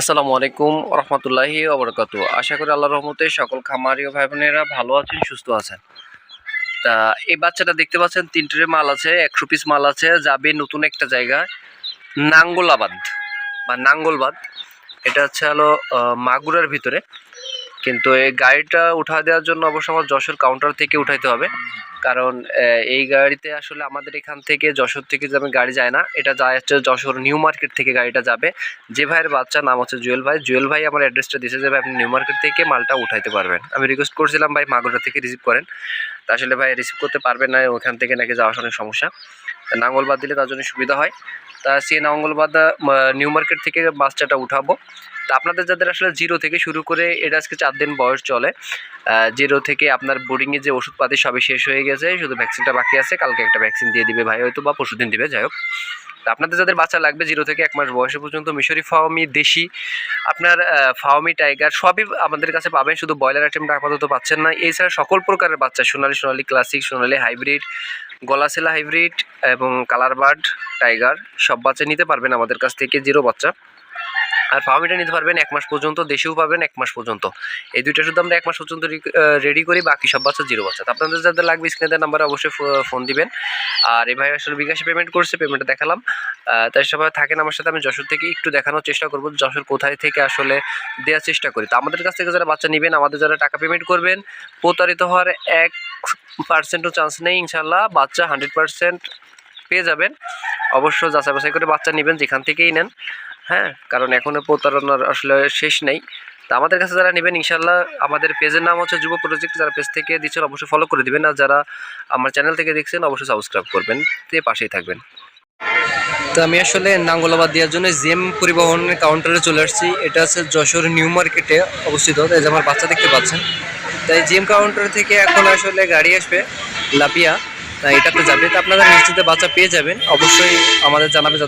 আসসালামু আলাইকুম রহমতুল্লাহি ওবরকাত আশা করি আল্লাহ রহমতে সকল খামারি ও ভাই বোনেরা ভালো আছেন, সুস্থ আছেন। তা, এই বাচ্চাটা দেখতে পাচ্ছেন তিনটের মাল আছে, একশো পিস মাল আছে, যাবে নতুন একটা জায়গা নাঙ্গলাবাদ। বা নাঙ্গলবাদ। এটা হচ্ছে হলো মাগুরার ভিতরে। কিন্তু এই গাড়িটা উঠা দেওয়ার জন্য অবশ্য আমার যশোর কাউন্টার থেকে উঠাইতে হবে। কারণ এই গাড়িতে আসলে আমাদের এখান থেকে যশোর থেকে যাবে গাড়ি যায় না, এটা যায় হচ্ছে যশোর নিউ মার্কেট থেকে গাড়িটা যাবে। যে ভাইয়ের বাচ্চা নাম হচ্ছে জুয়েল ভাই। জুয়েল ভাই আমার অ্যাড্রেসটা দিয়েছে যে, ভাই, আপনি নিউ মার্কেট থেকে মালটা উঠাইতে পারবেন। আমি রিকোয়েস্ট করছিলাম, ভাই, মাগুরা থেকে রিসিভ করেন। তা আসলে ভাই রিসিভ করতে পারবেন না, ওখান থেকে নাকি যাওয়ার অনেক সমস্যা। তা নাঙ্গলবাদ দিলে তার জন্য সুবিধা হয়। তা সে নাঙ্গলবাদ নিউ মার্কেট থেকে বাচ্চাটা উঠাবো। তা আপনাদের যাদের আসলে জিরো থেকে শুরু করে এটা আজকে চার দিন বয়স চলে জিরো থেকে আপনার বোর্ডিংয়ে যে ওষুধপাতি সবই শেষ হয়ে গেছে, শুধু ভ্যাকসিনটা বাকি আছে, কালকে একটা ভ্যাকসিন দিয়ে দিবে ভাই হয়তো বা পরশু দিন দিবে, যাই হোক। তা আপনাদের যাদের বাচ্চা লাগবে জিরো থেকে এক মাস বয়সে পর্যন্ত, মিশরি, ফাওমি, দেশি, আপনার ফাওমি, টাইগার, সবই আমাদের কাছে পাবেন, শুধু ব্রয়লার আইটেমটা আপাতত পাচ্ছেন না। এছাড়া সকল প্রকারের বাচ্চা, সোনালি সোনালি ক্লাসিক সোনালি হাইব্রিড গলাসেলা হাইব্রিড এবং কালার বার্ড, টাইগার, সব বাচ্চা নিতে পারবেন আমাদের কাছ থেকে, জিরো বাচ্চা। আর ফার্মিটা নিতে পারবেন এক মাস পর্যন্ত, দেশেও পাবেন এক মাস পর্যন্ত। এই দুইটা শুধু আমরা এক মাস পর্যন্ত রেডি করি, বাকি সব বাচ্চা জিরো বাচ্চা। আপনাদের যাদের লাগবে স্ক্রিনের নাম্বারে অবশ্যই ফোন দিবেন। আর এই ভাই আসলে বিকাশে পেমেন্ট করছে পেমেন্টটা দেখালাম। তাই সবাই থাকেন আমার সাথে, আমি যশোর থেকে একটু দেখানোর চেষ্টা করব, যশোর কোথায় থেকে আসলে দেওয়ার চেষ্টা করি। তো আমাদের কাছ থেকে যারা বাচ্চা নেবেন, আমাদের যারা টাকা পেমেন্ট করবেন, প্রতারিত হওয়ার এক পার্সেন্টও চান্স নেই ইনশাল্লাহ বাচ্চা হান্ড্রেড পার্সেন্ট পেয়ে যাবেন। অবশ্য যাচাই বাছাই করে বাচ্চা নেবেন, যেখান থেকেই নেন। হ্যাঁ কারণ এখনও প্রতারণার আসলে শেষ নেই। তা আমাদের কাছে যারা নেবেন ইনশাল্লাহ আমাদের পেজের নাম হচ্ছে যুব প্রজেক্ট যারা পেজ থেকে দিচ্ছেন, অবশ্যই ফলো করে দিবেন। আর যারা আমার চ্যানেল থেকে দেখছেন, অবশ্যই সাবস্ক্রাইব করবেন। দিয়ে পাশেই থাকবেন। তো আমি আসলে নাঙ্গলাবাদ দেওয়ার জন্য জেম পরিবহনের কাউন্টারে চলে আসছি। এটা হচ্ছে যশোর নিউ মার্কেটে অবস্থিত। এই যে আমার বাচ্চা দেখতে পাচ্ছেন। তাই জিম কাউন্টার থেকে এখন আসলে গাড়ি আসবে, লাপিয়া। এটা এটাতে যাবে। তো আপনারা নিশ্চিত বাচ্চা পেয়ে যাবেন। অবশ্যই আমাদের জানাবে